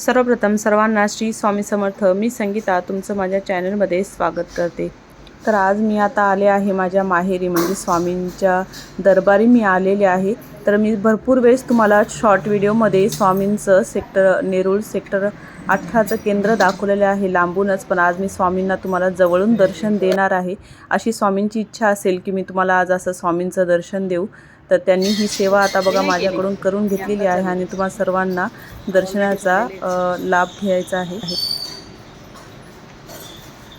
सर्वप्रथम सर्वांना श्री स्वामी समर्थ मी संगीता तुमचं माझ्या चॅनलमध्ये स्वागत करते. तर आज मी आता आले आहे माझ्या माहेरी म्हणजे स्वामींच्या दरबारी मी आलेले आहे. तर मी भरपूर वेळेस तुम्हाला शॉर्ट व्हिडिओमध्ये स्वामींचं सेक्टर नेरूळ सेक्टर अठराचं केंद्र दाखवलेलं आहे लांबूनच. पण आज मी स्वामींना तुम्हाला जवळून दर्शन देणार आहे. अशी स्वामींची इच्छा असेल की मी तुम्हाला आज असं स्वामींचं दर्शन देऊ. तर त्यांनी ही सेवा आता बघा माझ्याकडून करून घेतलेली आहे आणि तुम्हाला सर्वांना दर्शनाचा अ, लाभ घ्यायचा आहे.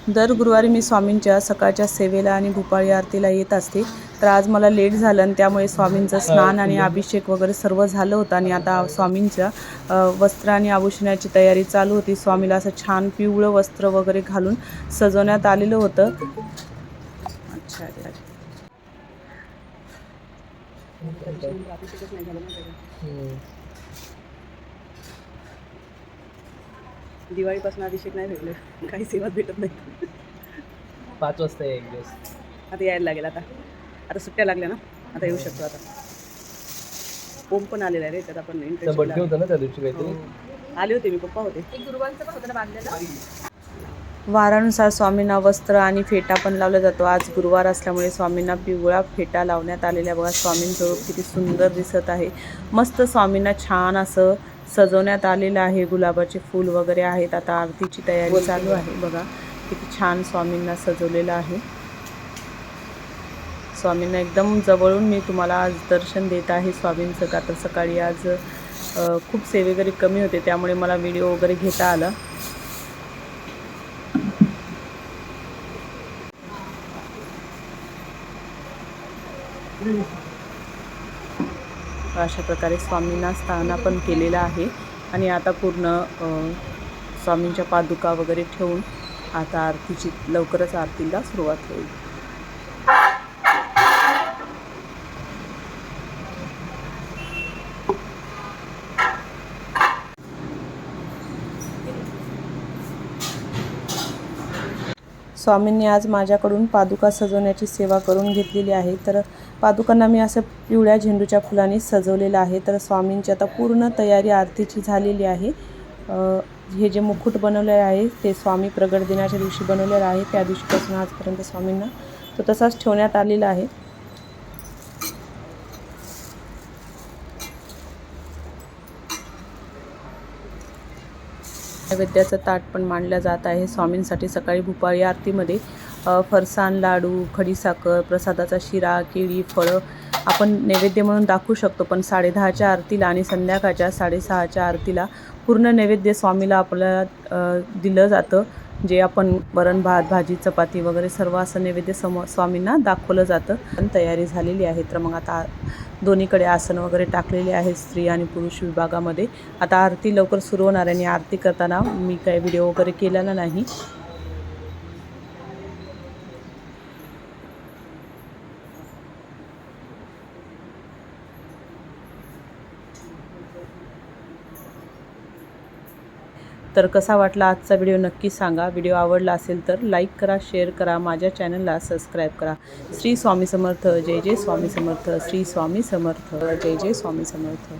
दर गुरुवारी मी स्वामींच्या सकाळच्या सेवेला आणि भूपाळी आरतीला येत असते. तर आज मला लेट झालं आणि त्यामुळे स्वामींचं स्नान आणि अभिषेक वगैरे सर्व झालं होतं आणि आता स्वामींच्या वस्त्र आणि आभूषणाची तयारी चालू होती. स्वामीला असं छान पिवळं वस्त्र वगैरे घालून सजवण्यात आलेलं होतं. अच्छा. दिवाळीपासून अभिषेक नाही भेटले. काही सेवाच भेटत नाही. पाच वाजता आहे एक दिवस. आता यायला लागेल आता. आता सुट्ट्या लागल्या ना? आता येऊ शकतो आता. ओम पण आलेला आहे रे त्यात आपण. होता ना त्या दिवशी काहीतरी? हो. आले होते मी पप्पा होते. वारानुसार स्वामींना वस्त्र आणि फेटा पण लावला जातो. आज गुरुवार असल्यामुळे स्वामींना पिवळा फेटा लावण्यात आलेला बघा स्वामींचं रूप किती सुंदर दिसत आहे. मस्त स्वामींना छान असं सजवण्यात आलेलं आहे. गुलाबाचे फूल वगैरे आहेत. आता आरतीची तयारी चालू आहे बघा. किती छान स्वामींना सजवलेलं आहे. स्वामींना एकदम जवळून मी तुम्हाला आज दर्शन देत आहे. स्वामींचं का तर सकाळी आज खूप सेवेकरी कमी होते. त्यामुळे मला व्हिडिओ वगैरे घेता आला. अशा प्रकारे स्वामींना स्थानापन केलेलं आहे. आणि आता पूर्ण स्वामींच्या पादुका वगैरे ठेवून आता आरतीची लवकरच आरतीला सुरुवात होईल. स्वामींनी आज माझ्याकडून पादुका सजवण्याची सेवा करून घेतलेली आहे. तर पादुकांना मी असं पिवळ्या झेंडूच्या फुलांनी सजवलेलं आहे. तर स्वामींची आता पूर्ण तयारी आरतीची झालेली आहे. हे जे मुकुट बनवलेले आहे ते स्वामी प्रगट दिनाच्या दिवशी बनवलेलं आहे. त्या दिवशीपासून आजपर्यंत स्वामींना तो तसाच ठेवण्यात आलेला आहे. नैवेद्याचं ताट पण मांडलं जात आहे. स्वामींसाठी सकाळी भुपाळी आरतीमध्ये फरसाण लाडू खडीसाखर प्रसादाचा शिरा केळी फळं आपण नैवेद्य म्हणून दाखवू शकतो पण साडेदहाच्या आरतीला आणि संध्याकाळच्या साडेसहाच्या आरतीला पूर्ण नैवेद्य स्वामीला आपल्याला दिलं जातं जे आपण वरण भात भाजी चपाती वगैरे सर्व असं नैवेद्य सम स्वामींना दाखवलं जातं. पण तयारी झालेली आहे. तर मग आता दोन्हीकडे आसन वगैरे टाकलेले आहेत स्त्री आणि पुरुष विभागामध्ये. आता आरती लवकर सुरू होणार आहे आणि आरती करताना मी काही व्हिडिओ वगैरे केलेला नाही. तर कसा वाटला आजचा व्हिडिओ नक्की सांगा. व्हिडिओ आवडला असेल तर लाईक करा शेअर करा माझ्या चॅनलला सबस्क्राईब करा. श्री स्वामी समर्थ जय जय स्वामी समर्थ श्री स्वामी समर्थ जय जय स्वामी समर्थ.